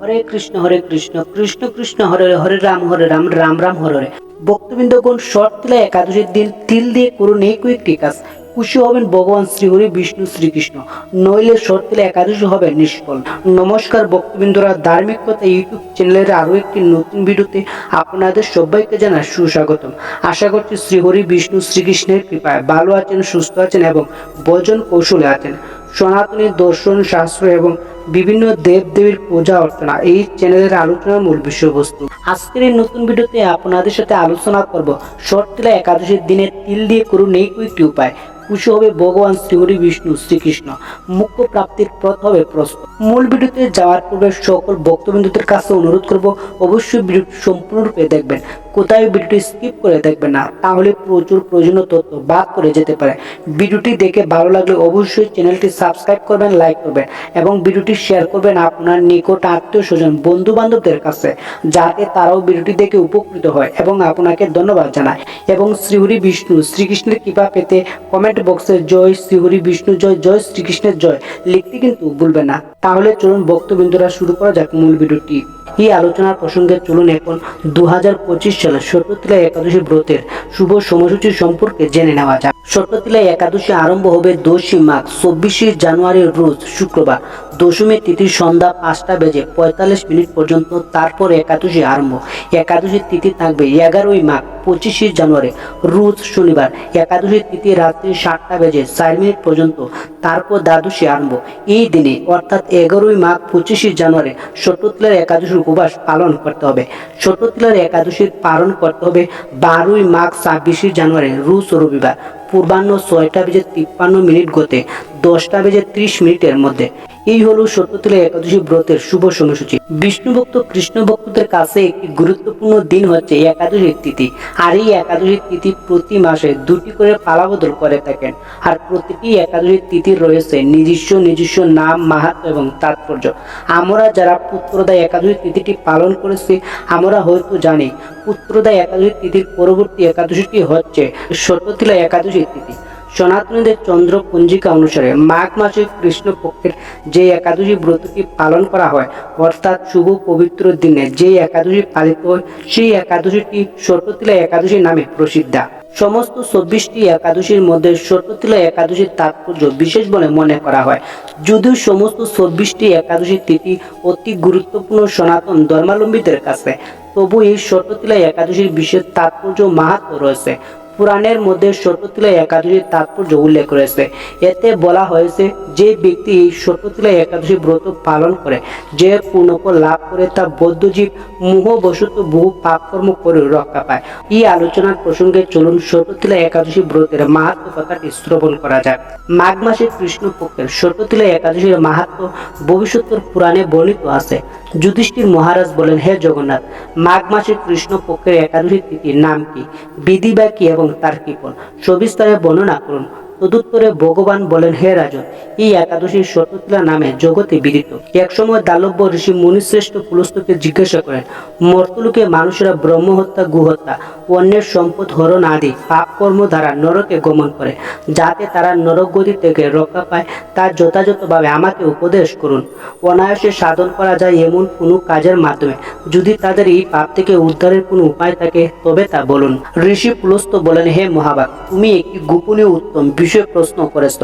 হরে কৃষ্ণ হরে কৃষ্ণ কৃষ্ণ কৃষ্ণ, হরে হরে রাম হরে রাম রাম রাম, হরে হরে। ভক্তবৃন্দগণ শর্ট তিলা একাদশীর দিন তিল দিয়ে করুন এই কয়েকটি কাজ? খুশি হবেন ভগবান শ্রীহরি, বিষ্ণু শ্রীকৃষ্ণ। নইলে তিলা একাদশী হবে নিষ্ফল। নমস্কার ভক্তবৃন্দরা কথা ইউটিউব চ্যানেলের আরও একটি নতুন ভিডিওতে আপনাদের সবাইকে জানা সুস্বাগতম। আশা করছি শ্রীহরি, বিষ্ণু শ্রীকৃষ্ণের কৃপায় ভালো আছেন, সুস্থ আছেন এবং ভজন কৌশলে আছেন। সনাতনী দর্শন শাস্ত্র এবং বিভিন্ন দেব দেবীর পূজা অর্চনা এই চ্যানেলের আলোচনার মূল বিষয়বস্তু। আজকের এই নতুন ভিডিওতে আপনাদের সাথে আলোচনা করব শর্তিলা একাদশীর দিনে তিল দিয়ে করুন এই কয়েকটি উপায়। খুশি হবে ভগবান শ্রীহরি বিষ্ণু শ্রীকৃষ্ণ। মুখ্য প্রাপ্তির পথ হবে প্রস্তুত মূল ভিডিওতে যাওয়ার পূর্বে সকল ভক্তবিন্দুদের কাছে অনুরোধ করব, অবশ্যই ভিডিওটি সম্পূর্ণরূপে দেখবেন। কোথায় ভিডিওটি স্কিপ করে দেখবেন না, তাহলে প্রচুর প্রয়োজনীয় তথ্য বাদ করে যেতে পারে। ভিডিওটি দেখে ভালো লাগলে অবশ্যই চ্যানেলটি সাবস্ক্রাইব করবেন, লাইক করবেন এবং ভিডিওটি শেয়ার করবেন আপনার নিকট আত্মীয় স্বজন বন্ধু বান্ধবদের কাছে, যাতে তারাও ভিডিওটি দেখে উপকৃত হয়। এবং আপনাকে ধন্যবাদ জানায় এবং শ্রীহরি বিষ্ণু, শ্রীকৃষ্ণের কৃপা পেতে কমেন্ট বক্সে জয় শ্রীহরি, বিষ্ণু জয় জয় শ্রীকৃষ্ণের জয় লিখতে কিন্তু ভুলবে না। তাহলে চলুন বক্তবিন্দুরা শুরু করা যাক মূল ভিডিওটি। এই আলোচনার প্রসঙ্গে চলুন এখন দু হাজার পঁচিশ সালে সত্যতিলা একাদশী ব্রতের শুভ সময়সূচি সম্পর্কে জেনে নেওয়া যাক। ষট্টতিলা একাদশী আরম্ভ হবে দোষী মাঘ, চব্বিশে জানুয়ারির রোজ শুক্রবার। দশমী তিথি সন্ধ্যা পাঁচটা বেজে পঁয়তাল্লিশ মিনিট পর্যন্ত, তারপর একাদশী আরম্ভ। একাদশীর তিথি থাকবে এগারোই মাঘ, পঁচিশে জানুয়ারি, রোজ শনিবার। একাদশীর তিথি রাত্রি সাতটা বেজে চার মিনিট পর্যন্ত, তারপর দ্বাদশী আরম্ভ। এই দিনে, অর্থাৎ এগারোই মাঘ, পঁচিশে জানুয়ারি ষট্টতিলার একাদশীর উপবাস পালন করতে হবে। ষট্টতিলার একাদশীর পালন করতে হবে বারোই মাঘ, ছাব্বিশে জানুয়ারি রুশ রবিবার। পূর্বাহ্ন ছয়টা বেজে তিপ্পান্ন মিনিট গতে দশটা বেজে ত্রিশ মিনিটের মধ্যে। এই হলো সত্যতিলা একাদশী ব্রতের শুভ সময়সূচি। বিষ্ণু ভক্ত কৃষ্ণ ভক্তদের কাছে একটি গুরুত্বপূর্ণ দিন হচ্ছে একাদশীর তিথি। আর এই একাদশীর তিথি প্রতি মাসে দুটি করে পালাবদল করে থাকেন। আর প্রতিটি একাদশীর তিথি রয়েছে নিজস্ব নিজস্ব নাম, মাহাত্ম এবং তাৎপর্য। আমরা যারা পুত্রদায় একাদশী তিথিটি পালন করেছি, আমরা হয়তো জানি পুত্রদায় একাদশী তিথির পরবর্তী একাদশীটি হচ্ছে সত্যতিলা একাদশী তিথি। সনাতনীদের চন্দ্র পঞ্জিকা অনুসারে মাঘ মাসে কৃষ্ণ পক্ষের যে একাদশী ব্রতটি পালন করা হয়, অর্থাৎ শুভ পবিত্র দিনে যে একাদশী পালিত হয়, সেই একাদশীটি সত্যতিলা একাদশী নামে প্রসিদ্ধা। সমস্ত চব্বিশটি একাদশীর মধ্যে সত্যতিলা একাদশীর তাৎপর্য বিশেষ বলে মনে করা হয়। যদিও সমস্ত চব্বিশটি একাদশীর তিথি অতি গুরুত্বপূর্ণ সনাতন ধর্মাবলম্বীদের কাছে, তবু এই সত্যতিলা একাদশীর বিশেষ তাৎপর্য মাহাত্ম রয়েছে। পুরাণের মধ্যে ষট্টতিলা একাদশীর তাৎপর্য উল্লেখ রয়েছে। এতে বলা হয়েছে, যে ব্যক্তি এই ষট্টতিলা একাদশী ব্রত পালন করে, যে পূর্ণফল লাভ করে, তা বৌদ্ধজীব মোহবশত বহু পাপকর্ম করে রক্ষা পায়। এই আলোচনার প্রসঙ্গে চলুন ষট্টতিলা একাদশী ব্রতের মাহাত্ম কথাটি শ্রবণ করা যাক। মাঘ মাসে কৃষ্ণপক্ষের ষট্টতিলা একাদশীর মাহাত্ম ভবিষ্যতের পুরাণে বর্ণিত আছে। যুধিষ্ঠির মহারাজ বলেন, হে জগন্নাথ, মাঘ মাসে কৃষ্ণ পক্ষের একাদশী তিথির নাম কি? বিধি বা কি এবং তার কি কোন? সবিস্তারে বর্ণনা করুন। তদুত্তরে ভগবান বলেন, হে রাজন, এই একাদশী শততিলা নামে জগতে বিদিত। একসময় দালব্য ঋষি মুনিশ্রেষ্ঠ পুলস্তকে জিজ্ঞাসা করেন, মর্তলোকে মানুষেরা ব্রহ্মহত্যা, গুহত্যা, অন্যের সম্পদ হরণ আদি পাপ কর্ম দ্বারা নরকে গমন করে, যাতে তারা নরকগতি থেকে রক্ষা পায় তার যথাযথভাবে আমাকে উপদেশ করুন। অনায়াসে সাধন করা যায় এমন কোনো কাজের মাধ্যমে। যদি তাদের এই পাপ থেকে উদ্ধারের কোনো উপায় থাকে, তবে তা বলুন। ঋষি পুলস্ত বলেন, হে মহাবাগ তুমি একটি গোপনীয় উত্তম বিষয় প্রশ্ন করেছ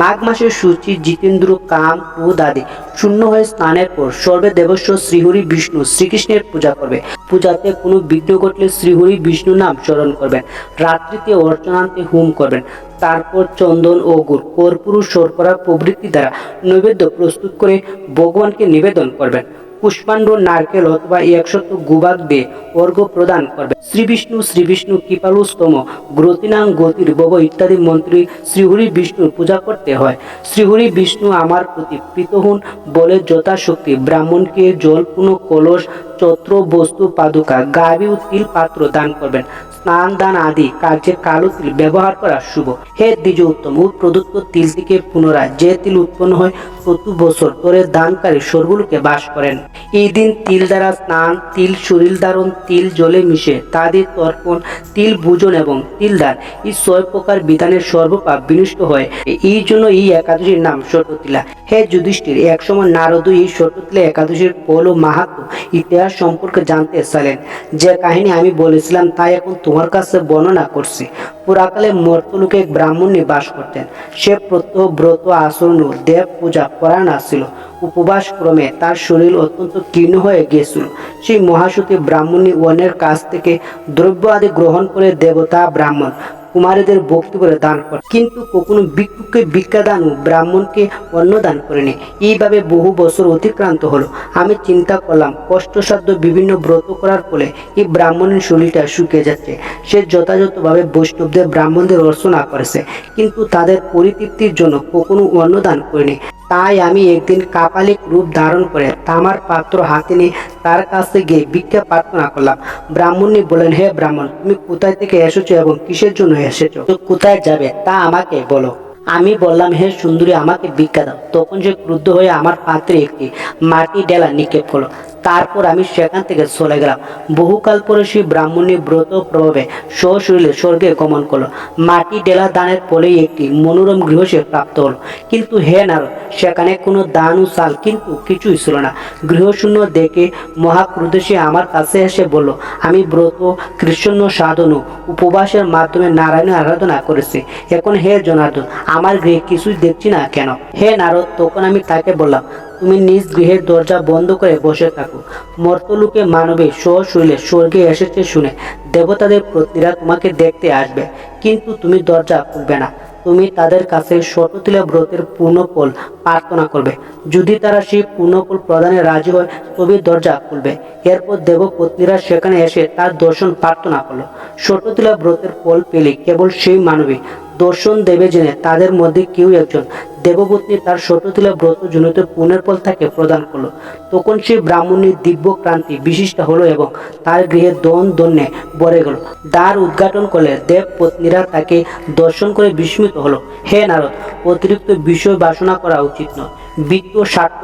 মাঘ মাসে সূচি জিতেন্দ্র, কাম ক্রোধ আদি শূন্য হয়ে স্নানের পর সর্বে দেবস্ব শ্রীহরি বিষ্ণু শ্রীকৃষ্ণের পূজা করবে। পূজাতে কোনো বিঘ্ন ঘটলে শ্রীহরি বিষ্ণু নাম স্মরণ করবেন। রাত্রিতে অর্চনান্তে হোম করবেন। তারপর চন্দন ও গুড়, কর্পূর শর্করা প্রভৃতি দ্বারা নৈবেদ্য প্রস্তুত করে ভগবানকে নিবেদন করবেন। পুষ্পাণ্ড নারকেল অথবা একশত গুবাক দিয়ে অর্ঘ প্রদান করবে। শ্রী বিষ্ণু শ্রী বিষ্ণু, কৃপালুস্তম, গ্রতিনাং গতির বব ইত্যাদি মন্ত্রী শ্রীহরি বিষ্ণুর পূজা করতে হয়। শ্রীহরি বিষ্ণু আমার প্রতি প্রীত হন, বলে যথাশক্তি। ব্রাহ্মণকে জল কোনো কলস, চত্র, বস্তু, পাদুকা গাবি ও তিল পাত্র দান করবেন। স্নান দান আদি কার্যে কালো তিল ব্যবহার করা শুভ। হে দ্বিজ উত্তম ও প্রদত্ত তিল থেকে পুনরায় যে তিল উৎপন্ন হয়, প্রতি বছর তোরে দানকারী সর্বলোকে বাস করেন। এই দিন তিল দ্বারা স্নান, তিল শরীর ধারণ, তিল জলে মিশে, তাদের তর্পণ, তিল ভোজন এবং তিল দান। এই ছয় প্রকার বিধানের সর্বপাপ বিনষ্ট হয়। এই জন্য এই একাদশীর নাম শটতিলা হে যুধিষ্ঠির একসময় নারদ এই শটতিলা একাদশীর ফল ও মাহাত্ম ইতিহাস সম্পর্কে জানতে চাইলেন। যে কাহিনী আমি বলেছিলাম তাই এখন তোমার কাছে বর্ণনা করছি। পুরাকালে মর্তলোকে ব্রাহ্মণ বাস করতেন। সে প্রত্যহ ব্রত আচরণ দেব পূজা পরায়ণ আসছিল উপবাস ক্রমে তার শরীর অত্যন্ত কীর্ণ হয়ে গিয়েছিল। সেই মহাসতী ব্রাহ্মণী অন্যের কাছ থেকে দ্রব্য আদি গ্রহণ করে দেবতা ব্রাহ্মণ। কুমারীদের ভক্তি বলে দান করে। কিন্তু কখনো ভিক্ষুককে ভিক্ষা দান ব্রাহ্মণকে অন্ন দান করেনি। এইভাবে বহু বছর অতিক্রান্ত হলো। আমি চিন্তা করলাম, কষ্টসাধ্য বিভিন্ন ব্রত করার ফলে এই ব্রাহ্মণের শরীরটা শুকিয়ে যাচ্ছে। সে যথাযথভাবে বৈষ্ণবদের ব্রাহ্মণদের অর্চনা করেছে। কিন্তু তাদের পরিতৃপ্তির জন্য কখনো অন্ন দান করেনি। তাই আমি একদিন কাপালিক রূপ ধারণ করে তামার পাত্র হাতে নিয়ে তার কাছে গিয়ে ভিক্ষা প্রার্থনা করলাম। ব্রাহ্মণী বলেন হে ব্রাহ্মণ, তুমি কোথায় থেকে এসেছ এবং কিসের জন্য এসেছ? তো কোথায় যাবে? তা আমাকে বলো। আমি বললাম, হে সুন্দরী, আমাকে ভিক্ষা দাও। তখন সে ক্রুদ্ধ হয়ে আমার পাত্রে একটি মাটি ডেলা নিক্ষেপ করল। তারপর আমি সেখান থেকে চলে গেলাম। বহুকাল পরে সেই ব্রাহ্মণী ব্রত প্রভাবে সশরীরে স্বর্গে গমন করল। মাটি ডেলা দানের ফলেই একটি মনোরম গৃহ সে প্রাপ্ত হলো। কিন্তু হে নারদ, সেখানে কোনো দান ও চাল কিন্তু কিছুই ছিল না। গৃহশূন্য দেখে মহাক্রুদ্ধ সে আমার কাছে এসে বলল, আমি ব্রত কৃষ্ণ সাধন ও উপবাসের মাধ্যমে নারায়ণের আরাধনা করেছি। এখন হে জনার্দন, আমার গৃহে কিছুই দেখছি না কেন? হে নারদ, তখন আমি তাকে বললাম তুমি নিজ গৃহের দরজা বন্ধ করে বসে থাকো। মর্তলোকে মানবে সশরীরে স্বর্গে এসেছে শুনে। দেবতাদের প্রতিরা তোমাকে দেখতে আসবে। কিন্তু তুমি দরজা খুলবে না। তুমি তাদের কাছে শততিলা ব্রতের পূর্ণফল প্রার্থনা করবে। যদি তারা সেই পূর্ণফল প্রদানে রাজি হয়, তবে দরজা খুলবে। এরপর দেবপত্নীরা সেখানে এসে তার দর্শন প্রার্থনা করল। শততিলা ব্রতের ফল পেলে কেবল সেই মানবী। দর্শন দেবে জেনে তাদের মধ্যে কেউ একজন দেবপত্নী তার শততিলা ব্রত জনিত পুণ্যের ফল তাকে প্রদান করল। তখন সেই ব্রাহ্মণীর দিব্য ক্রান্তি বিশিষ্ট হলো এবং তার গৃহে দন দন্যে ভরে গেল। দ্বার উদ্ঘাটন করলে দেব পত্নীরা তাকে দর্শন করে বিস্মিত হলো। হে নারদ, অতিরিক্ত বিষয় বাসনা করা উচিত নয়। বিত্ত, স্বার্থ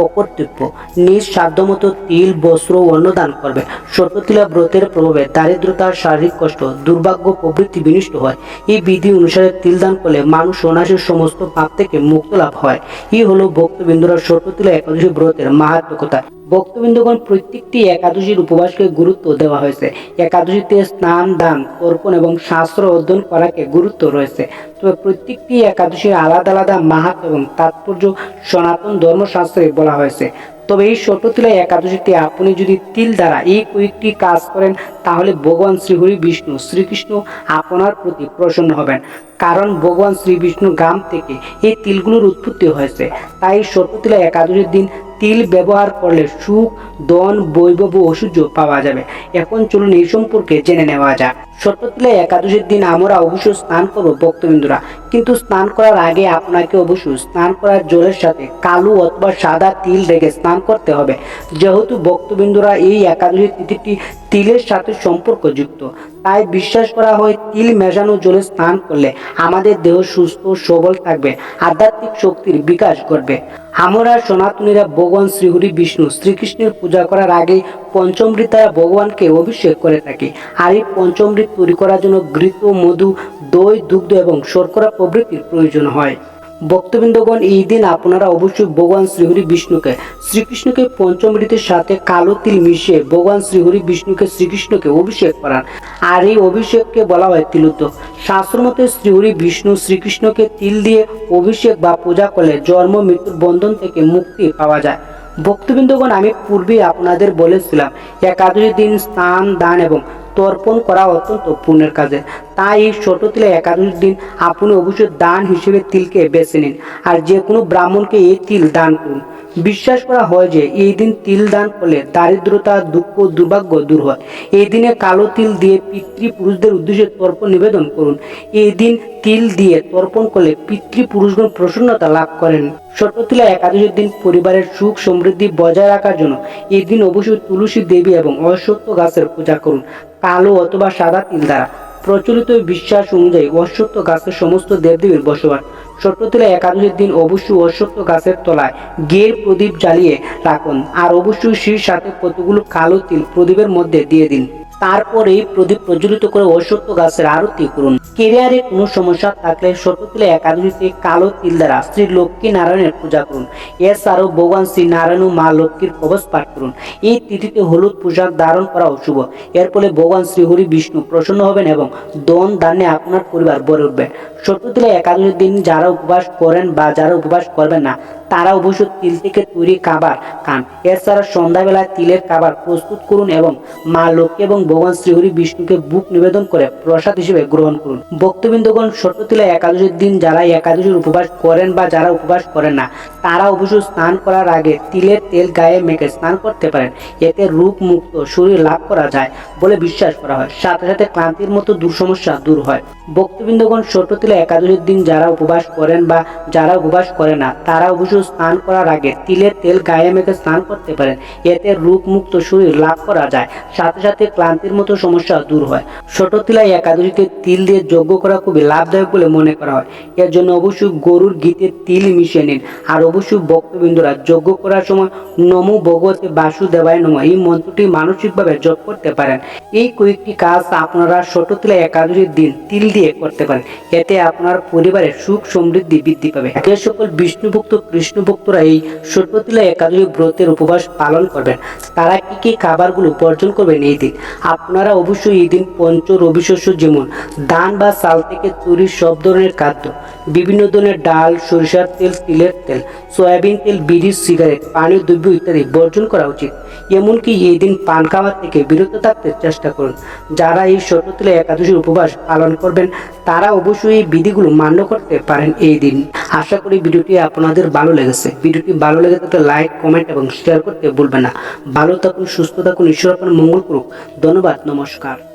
ও কর্তব্য নিজ সাধ্যমতো তিল, বস্ত্র অন্নদান করবে। শততিলা ব্রতের প্রভাবে দারিদ্রতার শারীরিক কষ্ট, দুর্ভাগ্য প্রভৃতি বিনষ্ট হয়। এই বিধি অনুসারে তিল দান করলে মানুষ অনাসের সমস্ত পাপ থেকে মুক্ত লাভ হয়। এই হলো ভক্তবিন্দুরা সর্বতুল একাদশী ব্রতের মাহাত্মকতা ভক্তবিন্দুগণ প্রত্যেকটি একাদশীর উপবাসকে গুরুত্ব দেওয়া হয়েছে। একাদশীতে স্নান, দান, অর্পণ এবং শাস্ত্র অধ্যয়ন করাকে গুরুত্ব রয়েছে। তবে প্রত্যেকটি একাদশীর আলাদা আলাদা মাহাত্ম এবং তাৎপর্য সনাতন ধর্মশাস্ত্রে বলা হয়েছে। তবে এই শততিলা একাদশীতে আপনি যদি তিল দ্বারা এই কয়েকটি কাজ করেন, তাহলে ভগবান শ্রীহরি বিষ্ণু, শ্রীকৃষ্ণ আপনার প্রতি প্রসন্ন হবেন। কারণ ভগবান শ্রী বিষ্ণু গ্রাম থেকে এই তিলগুলোর উৎপত্তি হয়েছে। তাই শততিলা একাদশীর দিন তিল ব্যবহার করলে সুখ দন বৈভব ঐশ্বর্য পাওয়া যাবে। এখন চলুন এই সম্পর্কে জেনে নেওয়া যাক। শততিলা একাদশীর দিন আমরা অবশ্যই স্নান করব, ভক্তবিন্দুরা। কিন্তু স্নান করার আগে আপনাকে অবশ্যই স্নান করার জলের সাথে কালো অথবা সাদা তিল রেখে স্নান করতে হবে। যেহেতু ভক্তবিন্দুরা এই একাদশী তিথিটি তিলের সাথে সম্পর্কযুক্ত, তাই বিশ্বাস করা হয় তিল মেশানো জলে স্নান করলে আমাদের দেহ সুস্থ, সবল থাকবে, আধ্যাত্মিক শক্তির বিকাশ ঘটবে। আমরা সনাতনীরা ভগবান শ্রীহরি বিষ্ণু শ্রীকৃষ্ণের পূজা করার আগে পঞ্চমৃত দ্বারা ভগবানকে অভিষেক করে থাকি। আর এই পঞ্চমৃত তৈরি করার জন্য ঘৃত মধু, দই, দুগ্ধ এবং শর্করা প্রভৃতির প্রয়োজন হয়। ভক্তবৃন্দগণ এই দিন আপনারা অবশ্যই ভগবান শ্রীহরি বিষ্ণুকে, শ্রীকৃষ্ণকে পঞ্চমৃতের সাথে কালো তিল মিশিয়ে ভগবান শ্রীহরি বিষ্ণুকে, শ্রীকৃষ্ণকে অভিষেক করান। আর এই অভিষেককে বলা হয় তিলোত্তক শাস্ত্রমতে শ্রীহরি বিষ্ণু শ্রীকৃষ্ণকে তিল দিয়ে অভিষেক বা পূজা করলে জন্ম মৃত্যুর বন্ধন থেকে মুক্তি পাওয়া যায়। ভক্তবৃন্দগণ, আমি পূর্বে আপনাদের বলেছিলাম, একাদশী দিন স্নান, দান এবং তর্পণ করা অত্যন্ত পুণ্যের কাজে। তাই ছোট তিলে একাদশীর দিন আপনি অবশ্যই দান হিসেবে তিলকে বেছে নিন। আর যে কোনো ব্রাহ্মণকে এই তিল দান করুন। বিশ্বাস করা হয় যে এই দিন তিল দান করলে দারিদ্রতা, দুঃখ, দুর্ভাগ্য দূর হয়। এই দিনে কালো তিল দিয়ে পিতৃপুরুষদের উদ্দেশ্যে তর্পণ নিবেদন করুন। এই দিন তিল দিয়ে তর্পণ করলে পিতৃপুরুষগণ প্রসন্নতা লাভ করেন। ছোট তিলা একাদশীর দিন পরিবারের সুখ সমৃদ্ধি বজায় রাখার জন্য এই দিন অবশ্যই তুলসী দেবী এবং অশ্বত্থ গাছের পূজা করুন। কালো অথবা সাদা তিল দ্বারা। প্রচলিত বিশ্বাস অনুযায়ী অশ্বত্থ গাছের সমস্ত দেবদেবীর বসবাস। ছোট্টতিলা একাদশীর দিন অবশ্যই অশ্বত্থ গাছের তলায় গের প্রদীপ জ্বালিয়ে রাখুন। আর অবশ্যই শির সাথে কতগুলো কালো তিল প্রদীপের মধ্যে দিয়ে দিন। তারপর প্রদীপ প্রজ্বলিত করে অশ্বত্থ গাছের আরতি করুন। কেরিয়ারে কোনো সমস্যা থাকলে ছোটতিলা একাদশীতে কালো তিল দ্বারা শ্রী লক্ষ্মী নারায়ণের পূজা করুন। এছাড়াও ভগবান শ্রী নারায়ণ ও মা লক্ষ্মীর কবচ পাঠ করুন। এই তিথিতে হলুদ পোশাক ধারণ করা অশুভ। এর ফলে ভগবান শ্রী হরি বিষ্ণু প্রসন্ন হবেন এবং দন দানে আপনার পরিবার ভরে উঠবে। ছোটতিলা একাদশীর দিন যারা উপবাস করেন বা যারা উপবাস করবেন না তারা অবশ্য তিল থেকে তৈরি খাবার খান। এছাড়া সন্ধ্যাবেলায় তিলের খাবার প্রস্তুত করুন এবং মা লক্ষ্মী এবং ভগবান শ্রীহরি বিষ্ণুকে বুক নিবেদন করে প্রসাদ হিসেবে গ্রহণ করুন। ভক্তবৃন্দগণ ছোটতিলা একাদশীর দিন যারা একাদশীর উপবাস করেন বা যারা উপবাস করেন না, তারা অবশ্য স্নান করার আগে তিলের তেল গায়ে মেখে স্নান করতে পারেন। এতে রূপ মুক্ত শরীর লাভ করা যায় বলে বিশ্বাস করা হয়। সাথে সাথে ক্লান্তির মতো দূর সমস্যা দূর হয়। ভক্তবৃন্দগণ ছোটতিলা একাদশীর দিন যারা উপবাস করেন বা যারা উপবাস করে না, তারা অবশ্য স্নান করার আগে তিলের তেল গায়ে মেখে স্নান করতে পারেন। এতে রূপ মুক্ত শরীর লাভ করা যায়। সাথে সাথে ক্লান্তির মতো সমস্যা দূর হয়। ছোট তিলাই একাদশীতে তিল দিয়ে যজ্ঞ করা খুবই লাভদায়ক বলে মনে করা হয়। এর জন্য অবশ্যই গরুর গীতে তিল মিশিয়ে নিন। আর অবশ্যই ভক্তবৃন্দরা যজ্ঞ করার সময় নমো ভগবতে বাসুদেবায় নম। এই মন্ত্রটি মানসিকভাবে জপ করতে পারেন। এই কয়েকটি কাজ আপনারা ছোট তিলা একাদশীর দিন তিল দিয়ে করতে পারেন। এতে আপনার পরিবারের সুখ সমৃদ্ধি বৃদ্ধি পাবে। সকল বিষ্ণুভক্ত কৃষ্ণভক্তরা এই ষট্টতিলা একাদশী ব্রতের উপবাস পালন করবেন। তারা কি কি খাবারগুলো বর্জন করবেন এই দিন? আপনারা অবশ্যই এই দিন পঞ্চ রবিশস্য যেমন ধান বা চাল থেকে তৈরি সব ধরনের খাদ্য, বিভিন্ন ধরনের ডাল, সরিষার তেল, তিলের তেল, সয়াবিন তেল, বিড়ি, সিগারেট, পানীয় দ্রব্য ইত্যাদি বর্জন করা উচিত। এমনকি এই দিন পান খাওয়া থেকে বিরত থাকতে চেষ্টা করুন। যারা এই ষট্টতিলা একাদশীর উপবাস পালন করবেন, তারা অবশ্যই এই বিধিগুলো মান্য করতে পারেন এই দিন। আশা করি ভিডিওটি আপনাদের ভালো লেগেছে। ভিডিওটি ভালো লেগে থাকলে লাইক কমেন্ট এবং শেয়ার করতে ভুলবেন না। ভালো থাকুন, সুস্থ থাকুন, ঈশ্বর আপনার মঙ্গল করুক। ধন্যবাদ, নমস্কার।